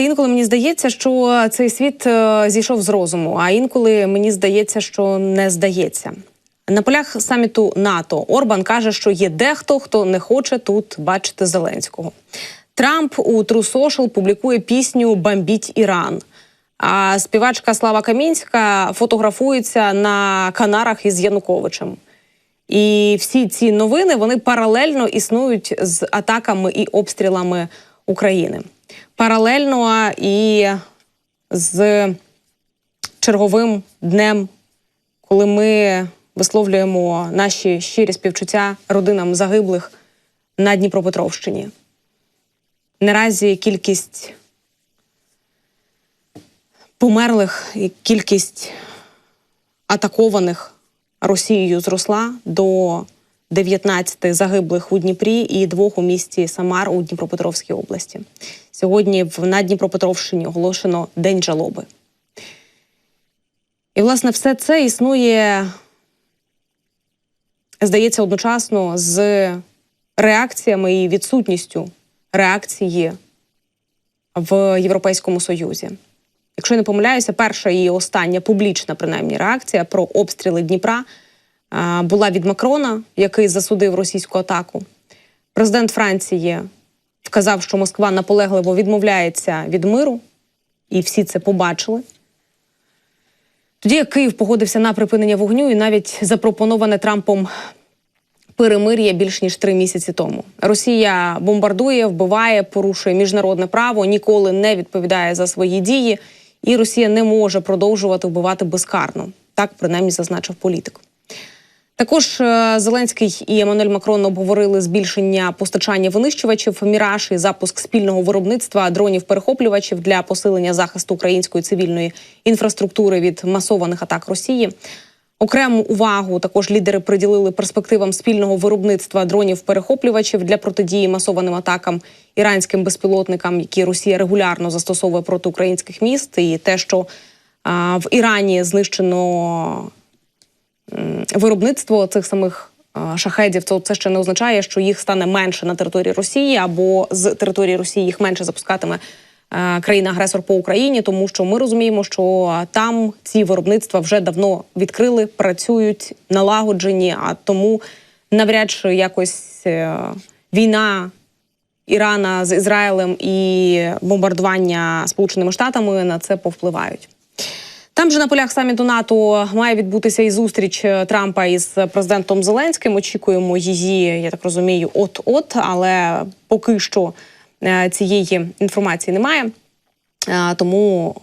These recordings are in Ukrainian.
знаєте, інколи мені здається, що цей світ е, зійшов з розуму, а інколи мені здається, що не здається. На полях саміту НАТО Орбан каже, що є дехто, хто не хоче тут бачити Зеленського. Трамп у True публікує пісню Бомбіть Іран. А співачка Слава Камінська фотографується на Канарах із Януковичем. І всі ці новини вони паралельно існують з атаками і обстрілами України. Паралельно і з черговим днем, коли ми висловлюємо наші щирі співчуття родинам загиблих на Дніпропетровщині. Наразі кількість померлих і кількість атакованих Росією зросла до 19 загиблих у Дніпрі і двох у місті Самар у Дніпропетровській області. Сьогодні на Дніпропетровщині оголошено День жалоби. І, власне, все це існує, здається, одночасно з реакціями і відсутністю реакції в Європейському Союзі. Якщо я не помиляюся, перша і остання публічна принаймні реакція про обстріли Дніпра була від Макрона, який засудив російську атаку. Президент Франції вказав, що Москва наполегливо відмовляється від миру, і всі це побачили. Тоді Київ погодився на припинення вогню і навіть запропоноване Трампом перемир'я більш ніж три місяці тому. Росія бомбардує, вбиває, порушує міжнародне право, ніколи не відповідає за свої дії, і Росія не може продовжувати вбивати безкарно. Так принаймні зазначив політик. Також е, Зеленський і Еммануель Макрон обговорили збільшення постачання винищувачів Міраж і запуск спільного виробництва дронів-перехоплювачів для посилення захисту української цивільної інфраструктури від масованих атак Росії. Окрему увагу також лідери приділили перспективам спільного виробництва дронів-перехоплювачів для протидії масованим атакам іранським безпілотникам, які Росія регулярно застосовує проти українських міст, і те, що а, в Ірані знищено виробництво цих самих шахедів, то це ще не означає, що їх стане менше на території Росії, або з території Росії їх менше запускатиме країна-агресор по Україні, тому що ми розуміємо, що там ці виробництва вже давно відкрили, працюють, налагоджені, а тому навряд чи якось е, війна. Ірана з Ізраїлем і бомбардування Сполученими Штатами на це повпливають. Там же на полях саміту НАТО має відбутися і зустріч е, Трампа із президентом Зеленським. Очікуємо її, я так розумію, от-от, але поки що е, цієї інформації немає. Е, Тому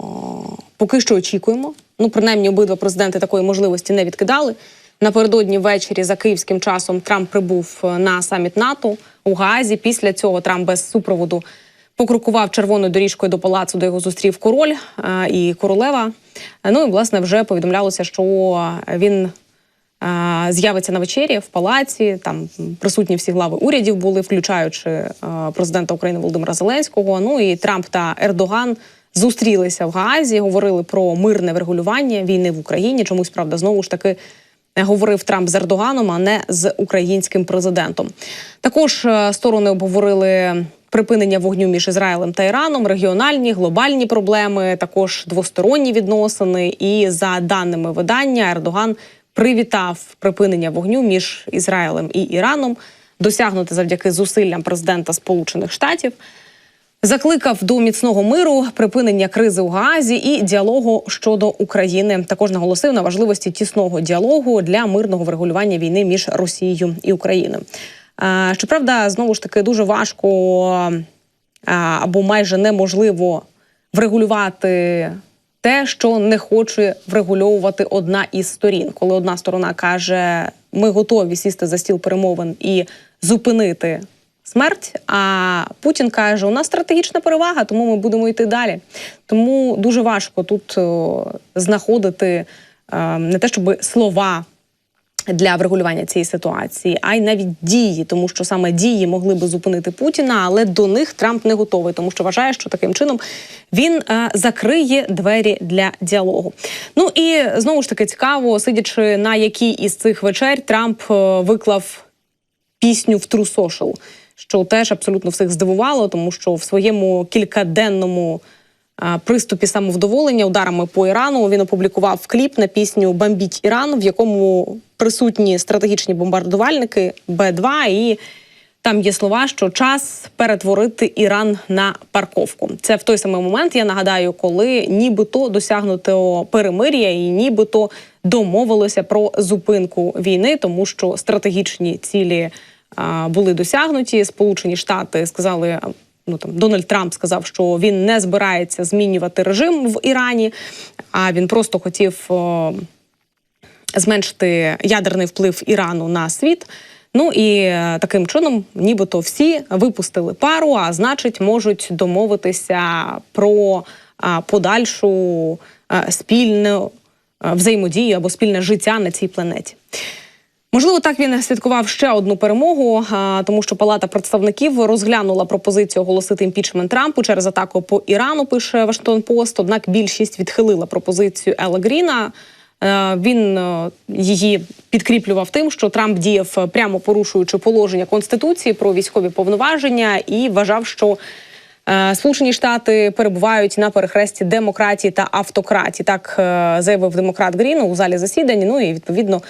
поки що очікуємо. Ну, принаймні, обидва президенти такої можливості не відкидали. Напередодні ввечері за київським часом Трамп прибув на саміт НАТО у Гаазі. Після цього Трамп без супроводу покрокував червоною доріжкою до палацу, де його зустрів король е, і королева. Е, Ну і власне вже повідомлялося, що він е, з'явиться на вечері в палаці. Там присутні всі глави урядів були, включаючи президента України Володимира Зеленського. Ну і Трамп та Ердоган зустрілися в Гаазі, говорили про мирне врегулювання війни в Україні. Чомусь правда знову ж таки. Говорив Трамп з Ердоганом, а не з українським президентом. Також сторони обговорили припинення вогню між Ізраїлем та Іраном, регіональні глобальні проблеми, також двосторонні відносини. І за даними видання, Ердоган привітав припинення вогню між Ізраїлем і Іраном, досягнути завдяки зусиллям президента Сполучених Штатів. Закликав до міцного миру, припинення кризи у Гаазі і діалогу щодо України. Також наголосив на важливості тісного діалогу для мирного врегулювання війни між Росією і Україною. А, Щоправда, знову ж таки дуже важко або майже неможливо врегулювати те, що не хоче врегульовувати одна із сторін, коли одна сторона каже: ми готові сісти за стіл перемовин і зупинити смерть. А Путін каже: у нас стратегічна перевага, тому ми будемо йти далі. Тому дуже важко тут знаходити е, не те, щоб слова. Для врегулювання цієї ситуації, а й навіть дії, тому що саме дії могли би зупинити Путіна, але до них Трамп не готовий, тому що вважає, що таким чином він е, закриє двері для діалогу. Ну і знову ж таки цікаво, сидячи на якій із цих вечер, Трамп е, виклав пісню в Social, що теж абсолютно всіх здивувало, тому що в своєму кількаденному приступі самовдоволення ударами по Ірану. Він опублікував кліп на пісню Бомбіть Іран, в якому присутні стратегічні бомбардувальники Б-2 і. Там є слова, що час перетворити Іран на парковку. Це в той самий момент. Я нагадаю, коли нібито досягнуто перемир'я і нібито домовилося про зупинку війни, тому що стратегічні цілі а, були досягнуті. Сполучені Штати сказали. Ну там Дональд Трамп сказав, що він не збирається змінювати режим в Ірані, а він просто хотів о, зменшити ядерний вплив Ірану на світ. Ну і е, таким чином, нібито всі випустили пару, а значить, можуть домовитися про подальшу а, спільну а, взаємодію або спільне життя на цій планеті. Можливо, так він святкував ще одну перемогу, тому що Палата представників розглянула пропозицію оголосити імпічмент Трампу через атаку по Ірану. Пише Вашингтон Пост. Однак більшість відхилила пропозицію Ела Гріна. Е, Він е, її підкріплював тим, що Трамп діяв е, прямо порушуючи положення конституції про військові повноваження, і вважав, що Сполучені Штати перебувають на перехресті демократії та автократії. Так заявив демократ Грін у залі засідань. Ну і відповідно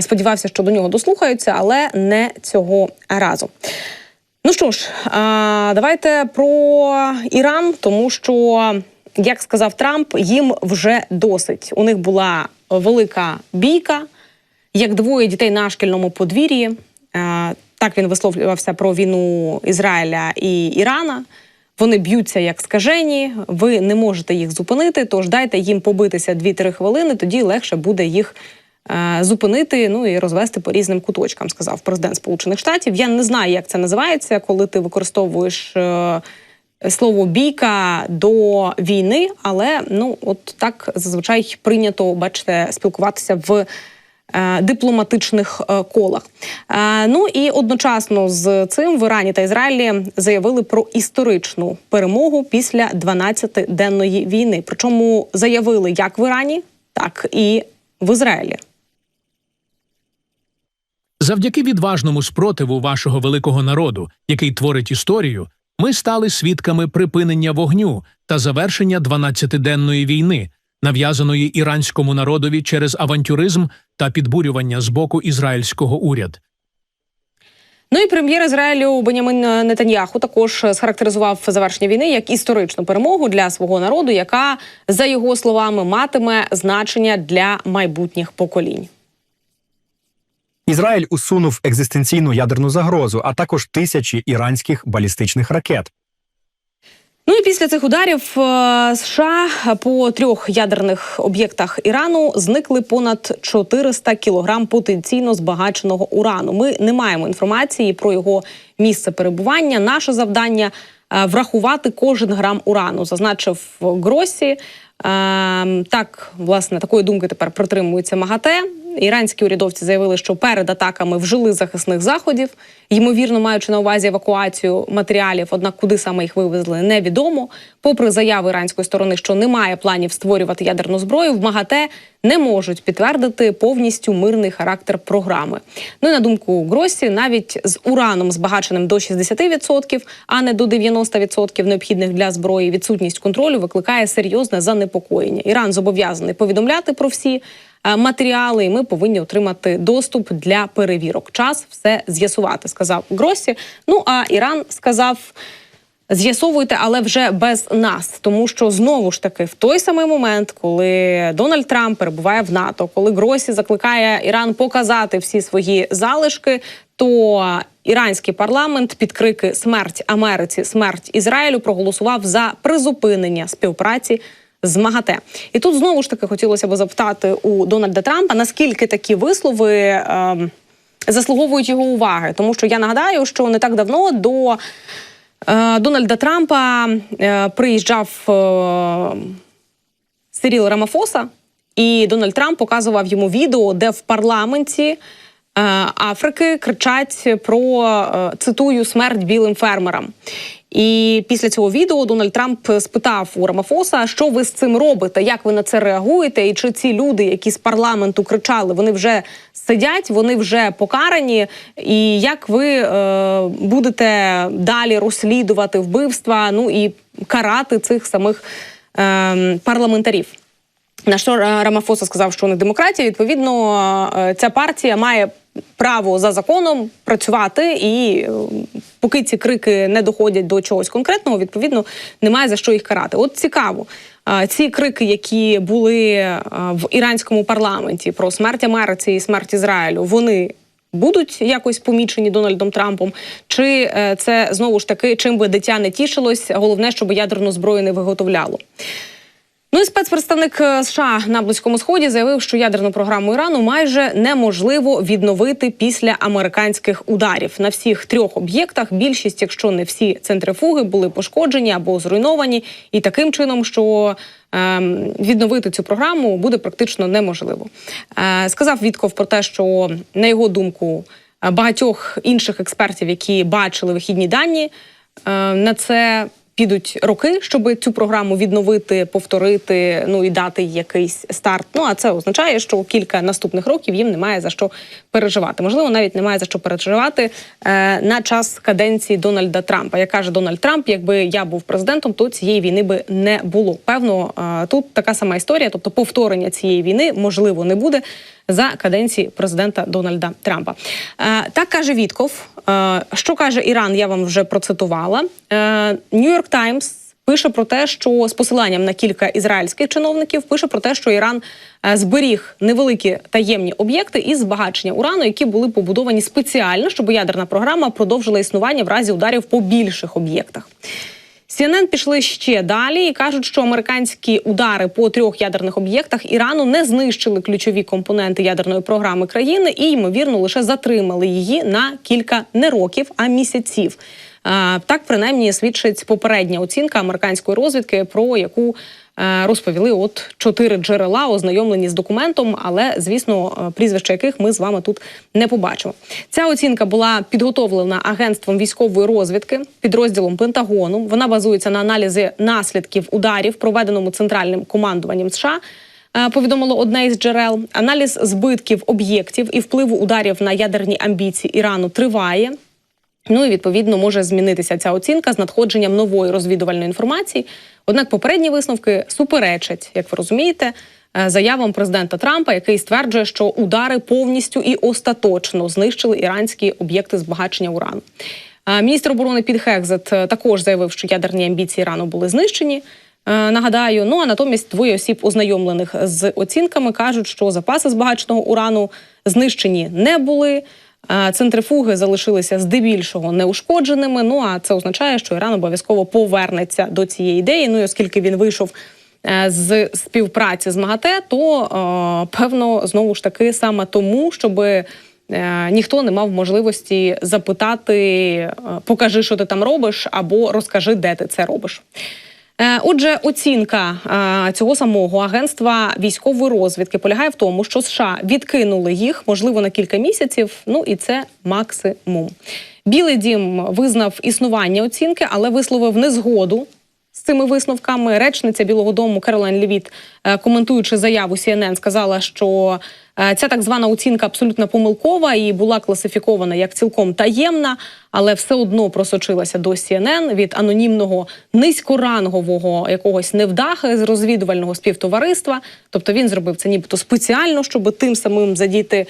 сподівався, що до нього дослухаються, але не цього разу. Ну що ж, е, давайте про Іран, тому що, як сказав Трамп, їм вже досить. У них була велика бійка, як двоє дітей на шкільному подвір'ї. Е, Так він висловлювався про війну Ізраїля і Ірана. Вони б'ються як скажені, ви не можете їх зупинити. Тож дайте їм побитися 2-3 хвилини, тоді легше буде їх е, зупинити. Ну і розвести по різним куточкам, сказав президент Сполучених Штатів. Я не знаю, як це називається, коли ти використовуєш. е, Слово бійка до війни, але ну от так зазвичай прийнято, бачите, спілкуватися в е, дипломатичних е, колах. Е, ну і одночасно з цим в Ірані та Ізраїлі заявили про історичну перемогу після 12-денної війни. Причому заявили як в Ірані, так і в Ізраїлі. Завдяки відважному спротиву вашого великого народу, який творить історію, ми стали свідками припинення вогню та завершення 12-денної війни, нав'язаної іранському народові через авантюризм та підбурювання з боку ізраїльського уряду. Ну і прем'єр Ізраїлю Бенямин Нетаньяху також схарактеризував завершення війни як історичну перемогу для свого народу, яка за його словами матиме значення для майбутніх поколінь. Ізраїль усунув екзистенційну ядерну загрозу, а також тисячі іранських балістичних ракет. Ну і після цих ударів е, США по трьох ядерних об'єктах Ірану зникли понад 400 кілограм потенційно збагаченого урану. Ми не маємо інформації про його місце перебування. Наше завдання е, врахувати кожен грам урану, зазначив Гросі. Е, Так, власне, такої думки тепер притримується МАГАТЕ. Іранські урядовці заявили, що перед атаками вжили захисних заходів, ймовірно, маючи на увазі евакуацію матеріалів. Однак, куди саме їх вивезли, невідомо. Попри заяви іранської сторони, що немає планів створювати ядерну зброю, в МАГАТЕ не можуть підтвердити повністю мирний характер програми. Ну і на думку Гросі, навіть з ураном збагаченим до 60%, а не до 90% необхідних для зброї, відсутність контролю викликає серйозне занепокоєння. Іран зобов'язаний повідомляти про всі матеріали, і ми повинні отримати доступ для перевірок. Час все з'ясувати, сказав Гросі. Ну а Іран сказав. З'ясовуйте, але вже без нас, тому що знову ж таки в той самий момент, коли Дональд Трамп перебуває в НАТО, коли Гросі закликає Іран показати всі свої залишки, то іранський парламент під крики Смерть Америці, смерть Ізраїлю проголосував за призупинення співпраці з МАГАТЕ. І тут знову ж таки хотілося б запитати у Дональда Трампа, наскільки такі вислови. ем, Заслуговують його уваги, тому що я нагадаю, що не так давно до е, Дональда Трампа е, приїжджав е, Сиріл Рамафоса, і Дональд Трамп показував йому відео, де в парламенті е, Африки кричать про е, цитую смерть білим фермерам. І після цього відео Дональд Трамп спитав у Рамафоса, що ви з цим робите, як ви на це реагуєте, і чи ці люди, які з парламенту кричали, вони вже сидять, вони вже покарані. І як ви е, будете далі розслідувати вбивства, ну і карати цих самих е, парламентарів. На що Ра- Рамафоса сказав, що них демократія. Відповідно, е, ця партія має право за законом працювати, і е, поки ці крики не доходять до чогось конкретного, відповідно немає за що їх карати. От цікаво. е, Ці крики, які були в іранському парламенті про смерть Америці і смерть Ізраїлю, вони будуть якось помічені Дональдом Трампом, чи це знову ж таки чим би дитя не тішилось, головне, щоб ядерну зброю не виготовляло. Ну і спецпредставник е, США на близькому сході заявив, що ядерну програму Ірану майже неможливо відновити після американських ударів на всіх трьох об'єктах. Більшість, якщо не всі центрифуги, були пошкоджені або зруйновані, і таким чином, що ем, відновити цю програму буде практично неможливо. Е, сказав Вітков про те, що на його думку багатьох інших експертів, які бачили вихідні дані, е, на це підуть роки, щоб цю програму відновити, повторити, ну і дати якийсь старт. Ну а це означає, що кілька наступних років їм немає за що переживати. Можливо, навіть немає за що переживати е, на час каденції Дональда Трампа. Як каже Дональд Трамп, якби я був президентом, то цієї війни би не було. Певно, е, тут така сама історія, тобто повторення цієї війни можливо не буде за каденції президента Дональда Трампа. Е, так каже Вітков. Е, що каже Іран? Я вам вже процитувала. Нью-Йорк Таймс пише про те, що з посиланням на кілька ізраїльських чиновників пише про те, що Іран е, зберіг невеликі таємні об'єкти із збагачення урану, які були побудовані спеціально, щоб ядерна програма продовжила існування в разі ударів по більших об'єктах. CNN пішли ще далі і кажуть, що американські удари по трьох ядерних об'єктах Ірану не знищили ключові компоненти ядерної програми країни і, ймовірно, лише затримали її на кілька не років, а місяців. Так принаймні свідчить попередня оцінка американської розвідки, про яку розповіли от чотири джерела, ознайомлені з документом, але звісно, е, прізвища яких ми з вами тут не побачимо. Ця оцінка була підготовлена агентством військової розвідки, підрозділом Пентагону. Вона базується на аналізі наслідків ударів, проведеному центральним командуванням США. е, Повідомило одне із джерел. Аналіз збитків об'єктів і впливу ударів на ядерні амбіції Ірану триває. Ну і відповідно може змінитися ця оцінка з надходженням нової розвідувальної інформації. Однак попередні висновки суперечать, як ви розумієте, е, заявам президента Трампа, який стверджує, що удари повністю і остаточно знищили іранські об'єкти збагачення урану. Е, Міністр оборони Під Хекзет е, також заявив, що ядерні амбіції Ірану були знищені. Нагадаю, ну а натомість двоє осіб, ознайомлених з оцінками, кажуть, що запаси збагаченого урану знищені не були. Центрифуги залишилися здебільшого неушкодженими. Ну а це означає, що Іран обов'язково повернеться до цієї ідеї. Ну і оскільки він вийшов е, з співпраці з МАГАТЕ, то е, певно знову ж таки саме тому, щоби. е, Ніхто не мав можливості запитати, покажи, що ти там робиш, або розкажи, де ти це робиш. Е, Отже, оцінка е, цього самого агентства військової розвідки полягає в тому, що США відкинули їх, можливо, на кілька місяців. Ну і це максимум. Білий дім визнав існування оцінки, але висловив незгоду з цими висновками. Речниця Білого Дому Керолайн Левіт, е, коментуючи заяву CNN, сказала, що е, ця так звана оцінка абсолютно помилкова і була класифікована як цілком таємна, але все одно просочилася до CNN від анонімного низькорангового якогось невдахи з розвідувального співтовариства. Тобто він зробив це нібито спеціально, щоб тим самим задіти.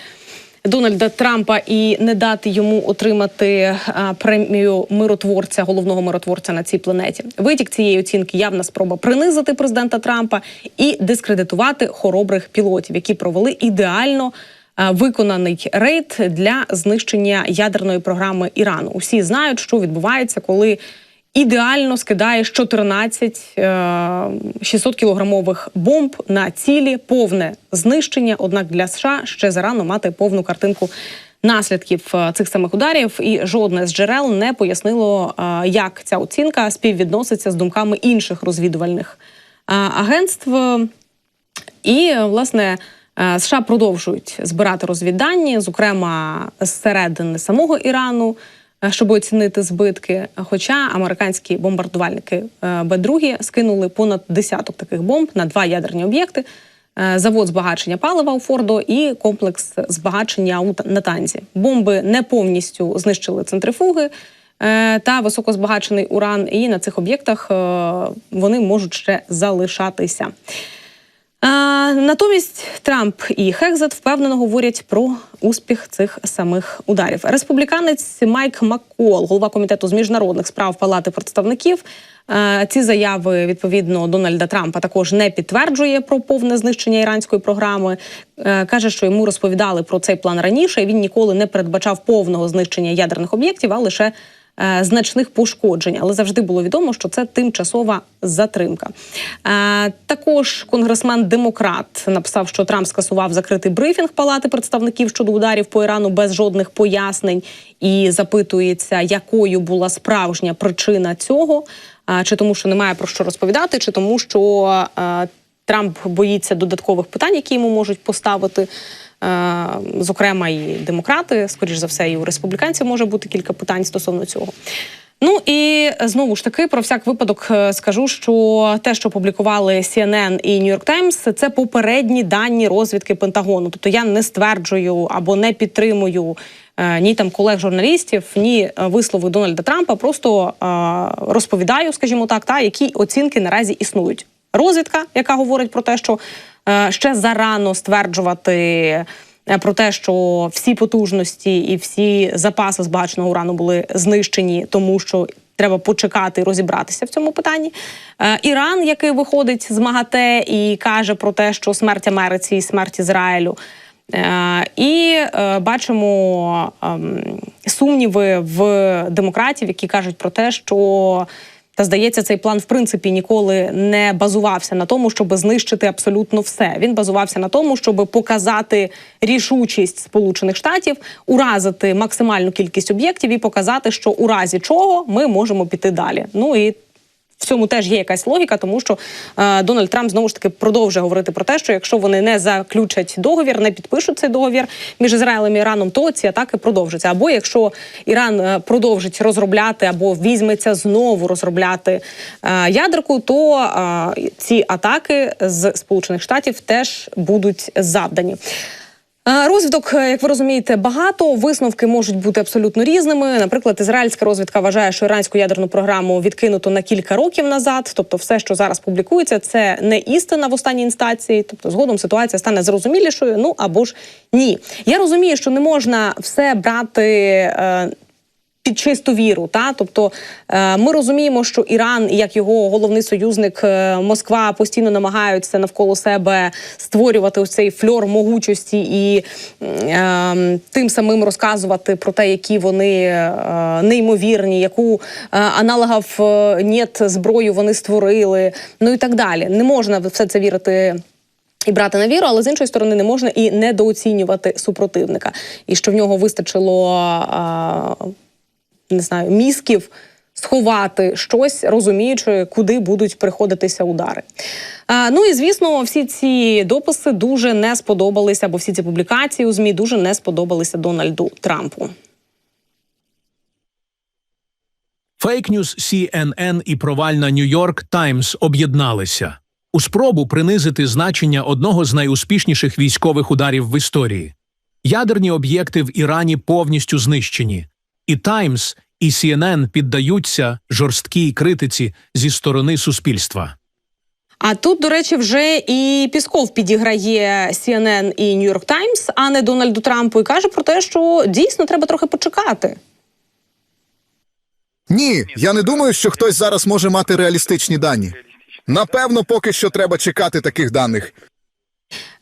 Дональда Трампа і не дати йому отримати премію миротворця, головного миротворця на цій планеті. Витік цієї оцінки явна спроба принизити президента Трампа і дискредитувати хоробрих пілотів, які провели ідеально. Виконаний рейд для знищення ядерної програми Ірану. Усі знають, що відбувається, коли ідеально скидаєш 14 е, 600 кілограмових бомб на цілі, повне знищення. Однак для США ще зарано мати повну картинку наслідків е, цих самих ударів, і жодне з джерел не пояснило, е, як ця оцінка співвідноситься з думками інших розвідувальних е, агентств. І власне е, США продовжують збирати розвіддані, зокрема зсередини самого Ірану, е, щоб оцінити збитки. Хоча американські бомбардувальники е, Б-2 скинули понад десяток таких бомб на два ядерні об'єкти. е, Завод збагачення палива у Фордо і комплекс збагачення у Та- Натанзі. Бомби не повністю знищили центрифуги. е, та високозбагачений уран, і на цих об'єктах е, вони можуть ще залишатися. Натомість Трамп і Хекзет впевнено говорять про успіх цих самих ударів. Республіканець Майк Маккол, голова комітету з міжнародних справ Палати представників. Ці заяви відповідно Дональда Трампа також не підтверджує про повне знищення іранської програми. Каже, що йому розповідали про цей план раніше. Він ніколи не передбачав повного знищення ядерних об'єктів, а лише значних пошкоджень, але завжди було відомо, що це тимчасова затримка. Е, Також конгресмен демократ написав, що Трамп скасував закритий брифінг Палати представників щодо ударів по Ірану без жодних пояснень і запитується, якою була справжня причина цього, Е, чи тому, що немає про що розповідати, чи тому, що е, Трамп боїться додаткових питань, які йому можуть поставити. Е, Зокрема, і демократи, скоріш за все, і у республіканців може бути кілька питань стосовно цього. Ну і знову ж таки, про всяк випадок е, скажу, що те, що публікували CNN і New York Times, це попередні дані розвідки Пентагону. Тобто я не стверджую або не підтримую е, ні там колег журналістів, ні вислови Дональда Трампа. Просто розповідаю, скажімо так, та які оцінки наразі існують. Розвідка, яка говорить про те, що ще зарано стверджувати е, про те, що всі потужності і всі запаси збагаченого урану були знищені, тому що треба почекати і розібратися в цьому питанні. Е, Іран, який виходить з МАГАТЕ і каже про те, що смерть Америці і смерть Ізраїлю. Е, І е, бачимо ем, сумніви в демократів, які кажуть про те, що та здається, цей план в принципі ніколи не базувався на тому, щоб знищити абсолютно все. Він базувався на тому, щоб показати рішучість Сполучених Штатів, уразити максимальну кількість об'єктів і показати, що у разі чого ми можемо піти далі. Ну і в цьому теж є якась логіка, тому що е, Дональд Трамп знову ж таки продовжує говорити про те, що якщо вони не заключать договір, не підпишуть цей договір між Ізраїлем і Іраном, то ці атаки продовжаться. Або якщо Іран е, продовжить розробляти або візьметься знову розробляти е, ядерку, то е, ці атаки з Сполучених Штатів теж будуть завдані. Е, Розвиток, е, як ви розумієте, багато висновки можуть бути абсолютно різними. Наприклад, ізраїльська розвідка вважає, що іранську ядерну програму відкинуто на кілька років назад. Тобто, все, що зараз публікується, це не істина в останній інстанції. Тобто, згодом ситуація стане зрозумілішою. Ну або ж ні. Я розумію, що не можна все брати. Е, під чисту віру, та тобто е, ми розуміємо, що Іран, як його головний союзник е, Москва, постійно намагаються навколо себе створювати ось цей фльор могучості і е, тим самим розказувати про те, які вони е, неймовірні, яку аналогів нет зброю вони створили, ну і так далі. Не можна все це вірити. І брати на віру, але з іншої сторони не можна і недооцінювати супротивника. І що в нього вистачило а, не знаю, мізків сховати щось, розуміючи, куди будуть приходитися удари. А, ну і звісно, всі ці дописи дуже не сподобалися, або всі ці публікації у змі дуже не сподобалися Дональду Трампу. Фейк-ньюс CNN і провальна Нью-Йорк Таймс об'єдналися у спробу принизити значення одного з найуспішніших військових ударів в історії. Ядерні об'єкти в Ірані повністю знищені, і Таймс, і CNN піддаються жорсткій критиці зі сторони суспільства. А тут, до речі, вже і Пісков підіграє CNN і New York Times, а не Дональду Трампу, і каже про те, що дійсно треба трохи почекати. Ні, я не думаю, що хтось зараз може мати реалістичні дані. Напевно, поки що треба чекати таких даних.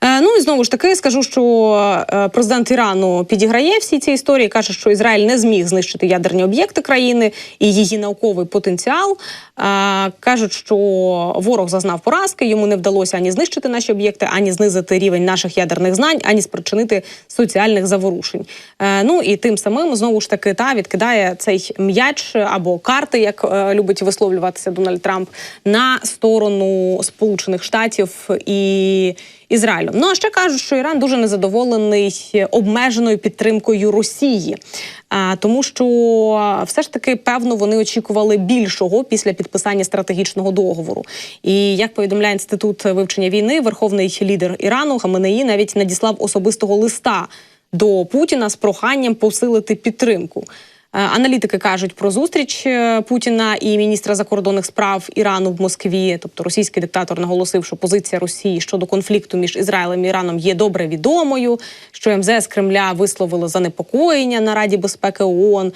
Е, Ну і знову ж таки скажу, що е, президент Ірану підіграє всі ці історії. каже, що Ізраїль не зміг знищити ядерні об'єкти країни і її науковий потенціал. Е, Кажуть, що ворог зазнав поразки, йому не вдалося ані знищити наші об'єкти, ані знизити рівень наших ядерних знань, ані спричинити соціальних заворушень. Ну і тим самим знову ж таки та відкидає цей м'яч або карти, як любить висловлюватися Дональд Трамп, на сторону Сполучених Штатів і. Ізраїлю. Ну а ще кажуть, що Іран дуже незадоволений обмеженою підтримкою Росії, а, тому що все ж таки певно вони очікували більшого після підписання стратегічного договору. І як повідомляє інститут вивчення війни, верховний лідер Ірану Хаменеї навіть надіслав особистого листа до Путіна з проханням посилити підтримку. Аналітики кажуть про зустріч е, Путіна і міністра закордонних справ Ірану в Москві. Тобто російський диктатор наголосив, що позиція Росії щодо конфлікту між Ізраїлем і Іраном є добре відомою. Що МЗС Кремля висловило занепокоєння на Раді безпеки ООН,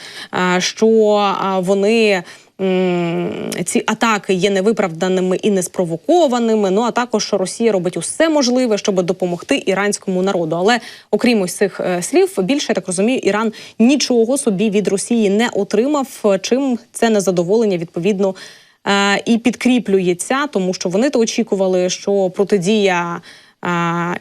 е, що е, вони. Ці атаки є невиправданими і неспровокованими. Ну а також Росія робить усе можливе, щоб допомогти іранському народу. Але окрім ось цих е, слів, більше я так розумію, Іран нічого собі від Росії не отримав. Чим це незадоволення відповідно е, і підкріплюється, тому що вони то очікували, що протидія.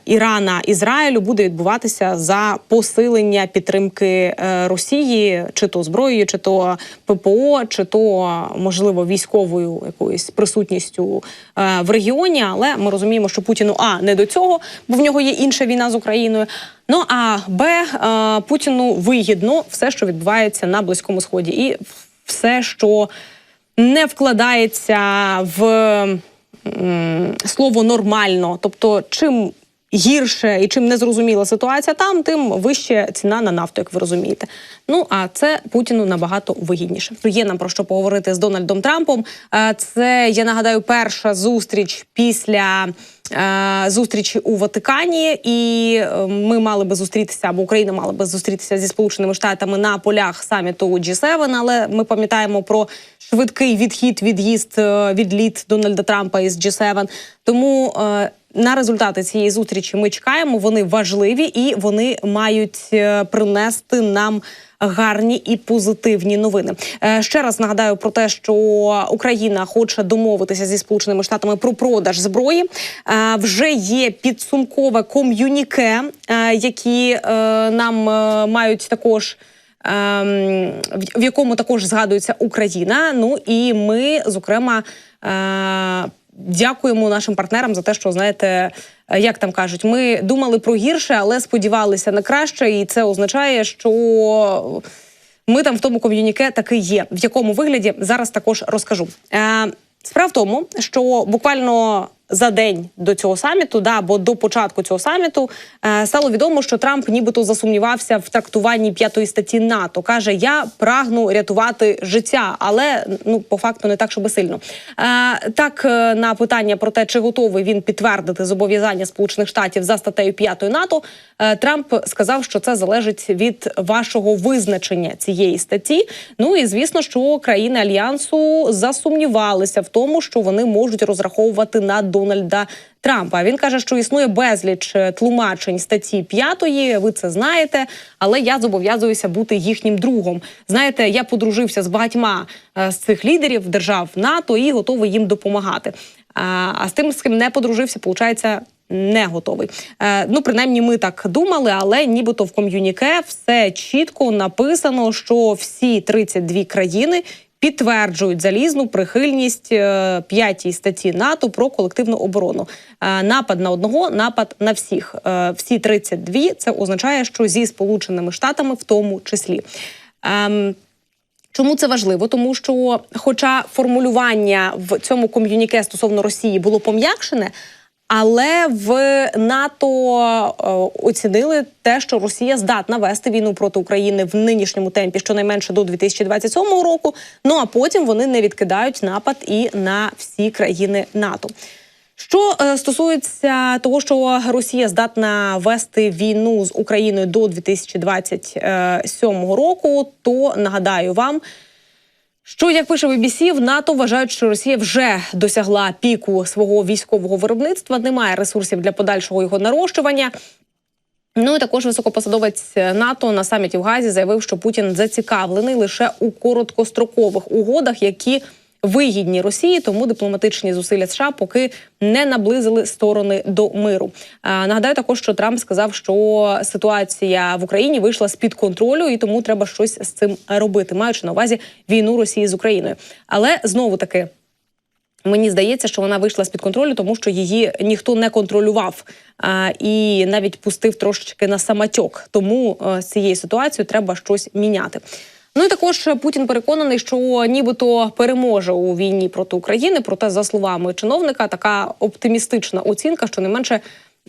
Ірана Ізраїлю буде відбуватися за посилення підтримки е, Росії, чи то зброєю, чи то ППО, чи то можливо військовою якоюсь присутністю е, в регіоні. Але ми розуміємо, що Путіну а не до цього, бо в нього є інша війна з Україною. Ну а Б е, Путіну вигідно все, що відбувається на близькому сході, і все, що не вкладається в слово нормально. Тобто, чим гірше і чим незрозуміла ситуація там, тим вище ціна на нафту, як ви розумієте. Ну а це Путіну набагато вигідніше. Є нам про що поговорити з Дональдом Трампом. Е, Це я нагадаю перша зустріч після. е, Зустрічі у Ватикані, і е, ми мали би зустрітися, або Україна мала би зустрітися зі Сполученими Штатами на полях саміту G7, Але ми пам'ятаємо про швидкий відхід, від'їзд, відліт Дональда Трампа із G7. Тому на результати цієї зустрічі ми чекаємо. Вони важливі і вони мають е, принести нам гарні і позитивні новини. Е, Ще раз нагадаю про те, що Україна хоче домовитися зі сполученими штатами про продаж зброї. Е, Вже є підсумкове ком'юніке, які нам мають також. ем, в- якому також згадується Україна. Ну і ми, зокрема, дякуємо нашим партнерам за те, що знаєте, е, як там кажуть, ми думали про гірше, але сподівалися на краще, і це означає, що. Ми там в тому ком'юніке таки є. В якому вигляді зараз також розкажу. Е, справа в тому, що буквально за день до цього саміту, да, або до початку цього саміту, е, стало відомо, що Трамп нібито засумнівався в трактуванні п'ятої статті НАТО. каже: Я прагну рятувати життя, але ну по факту не так, щоб сильно. Е, так е, на питання про те, чи готовий він підтвердити зобов'язання Сполучених Штатів за статтею 5 НАТО, е, Трамп сказав, що це залежить від вашого визначення цієї статті. Ну і звісно, що країни альянсу засумнівалися в тому, що вони можуть розраховувати на Дональда Трампа. Він каже, що існує безліч е, тлумачень статті 5, Ви це знаєте, але я зобов'язуюся бути їхнім другом. Знаєте, я подружився з багатьма е, з цих лідерів держав НАТО і готовий їм допомагати. А, а з тим, з ким не подружився, виходить, не готовий. Е, ну, принаймні, ми так думали, але нібито в ком'юніке все чітко написано, що всі 32 країни. Підтверджують залізну прихильність е, п'ятій статті НАТО про колективну оборону. Е, Напад на одного, напад на всіх. Е, Всі 32 – це означає, що зі сполученими штатами в тому числі. Ем, Чому це важливо? Тому що, хоча формулювання в цьому ком'юніке стосовно Росії було пом'якшене, але в НАТО е, оцінили те, що Росія здатна вести війну проти України в нинішньому темпі щонайменше до 2027 року. Ну а потім вони не відкидають напад і на всі країни НАТО. Що е, стосується того, що Росія здатна вести війну з Україною до 2027 року, то нагадаю вам. Що як пише BBC, в НАТО вважають, що Росія вже досягла піку свого військового виробництва, немає ресурсів для подальшого його нарощування. Ну і також високопосадовець НАТО на саміті в Газі заявив, що Путін зацікавлений лише у короткострокових угодах, які вигідні Росії, тому дипломатичні зусилля США поки не наблизили сторони до миру. Нагадаю також, що Трамп сказав, що ситуація в Україні вийшла з під контролю, і тому треба щось з цим робити, маючи на увазі війну Росії з Україною. Але знову таки. Мені здається, що вона вийшла з під контролю, тому що її ніхто не контролював а, і навіть пустив трошечки на самотьок. Тому а, з цією ситуацією треба щось міняти. Ну і також Путін переконаний, що нібито переможе у війні проти України. Проте, за словами чиновника, така оптимістична оцінка, що не менше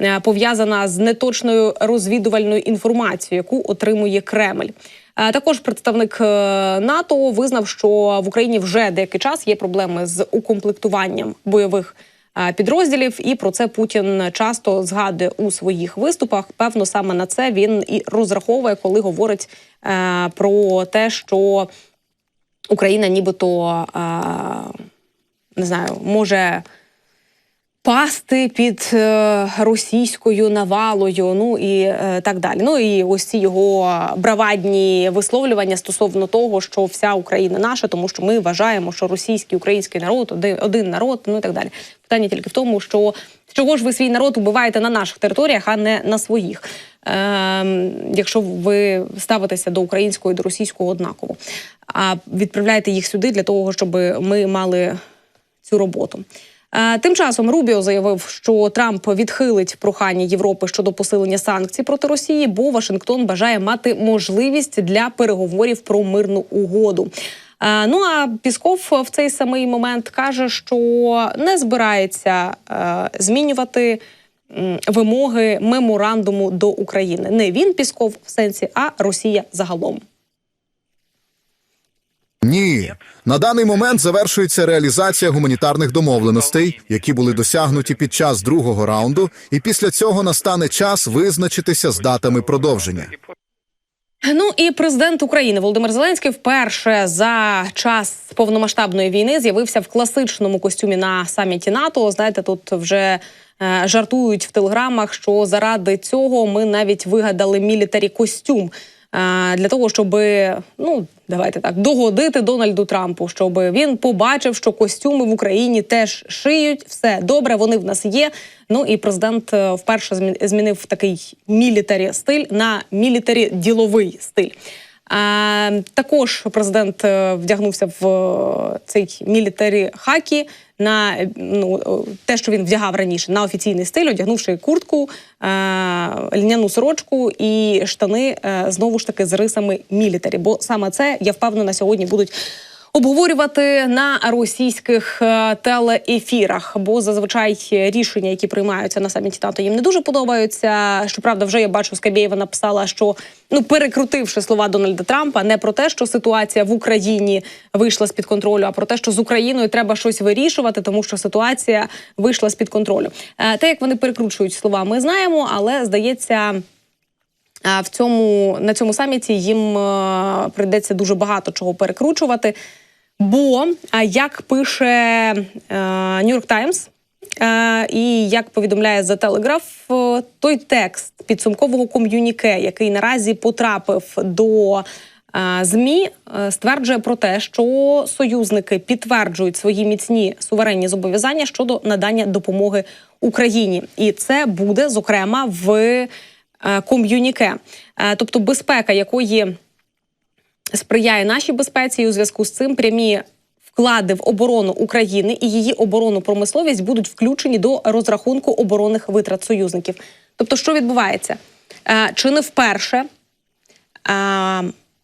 е, пов'язана з неточною розвідувальною інформацією, яку отримує Кремль. Е, Також представник е, НАТО визнав, що в Україні вже деякий час є проблеми з укомплектуванням бойових підрозділів, і про це Путін часто згадує у своїх виступах. Певно, саме на це він і розраховує, коли говорить е, про те, що Україна нібито е, не знаю, може пасти під е, російською навалою, ну і е, так далі. Ну і ось ці його бравадні висловлювання стосовно того, що вся Україна наша, тому що ми вважаємо, що російський український народ один, народ, ну і так далі. Питання тільки в тому, що чого ж ви свій народ убиваєте на наших територіях, а не на своїх. Ем, якщо ви ставитеся до українського і до російського однаково, а відправляєте їх сюди для того, щоб ми мали цю роботу. Е, Тим часом Рубіо заявив, що Трамп відхилить прохання Європи щодо посилення санкцій проти Росії, бо Вашингтон бажає мати можливість для переговорів про мирну угоду. Е, Ну а Пісков в цей самий момент каже, що не збирається е, змінювати вимоги меморандуму до України. Не він Пісков в сенсі, а Росія загалом. Ні, на даний момент завершується реалізація гуманітарних домовленостей, які були досягнуті під час другого раунду, і після цього настане час визначитися з датами продовження. Ну і президент України Володимир Зеленський вперше за час повномасштабної війни з'явився в класичному костюмі на саміті НАТО. Знаєте, тут вже е, жартують в телеграмах, що заради цього ми навіть вигадали мілітарі костюм. Для того, щоб ну давайте так догодити Дональду Трампу, щоб він побачив, що костюми в Україні теж шиють. Все добре, вони в нас є. Ну і президент е, вперше змі- змінив такий мілітарі стиль на мілітарі діловий стиль. А, також президент е, вдягнувся в е, цей мілітарі хакі на ну, е, те, що він вдягав раніше, на офіційний стиль, одягнувши куртку, льняну сорочку і штани знову ж таки з рисами мілітарі. Бо саме це я впевнена сьогодні будуть обговорювати на російських е, телеефірах, бо зазвичай рішення, які приймаються на саміті НАТО, їм не дуже подобаються. Щоправда, вже я бачу, Скабєєва написала, що ну перекрутивши слова Дональда Трампа, не про те, що ситуація в Україні вийшла з під контролю, а про те, що з Україною треба щось вирішувати, тому що ситуація вийшла з під контролю. Е, Те, як вони перекручують слова, ми знаємо, але здається. А в цьому на цьому саміті їм е, прийдеться дуже багато чого перекручувати. Бо як пише е, New York Times, е, і як повідомляє Telegraph, е, той текст підсумкового ком'юніке, який наразі потрапив до е, ЗМІ, е, стверджує про те, що союзники підтверджують свої міцні суверенні зобов'язання щодо надання допомоги Україні, і це буде зокрема в е, ком'юніке, Е, тобто безпека, якої сприяє нашій безпеці, і у зв'язку з цим прямі вклади в оборону України і її оборонну промисловість будуть включені до розрахунку оборонних витрат союзників. Тобто, що відбувається? Е, Чи не вперше е,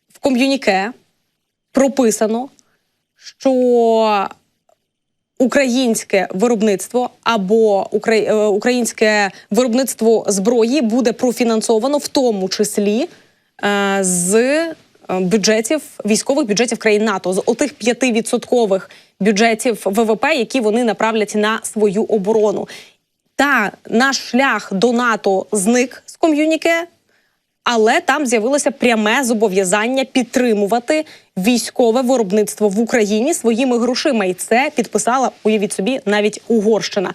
в ком'юніке прописано, що українське виробництво або е, українське виробництво зброї буде профінансовано, в тому числі з бюджетів військових бюджетів країн НАТО, з отих 5% бюджетів ВВП, які вони направлять на свою оборону. Та наш шлях до НАТО зник з ком'юніке, але там з'явилося пряме зобов'язання підтримувати військове виробництво в Україні своїми грошима, і це підписала, уявіть собі, навіть Угорщина.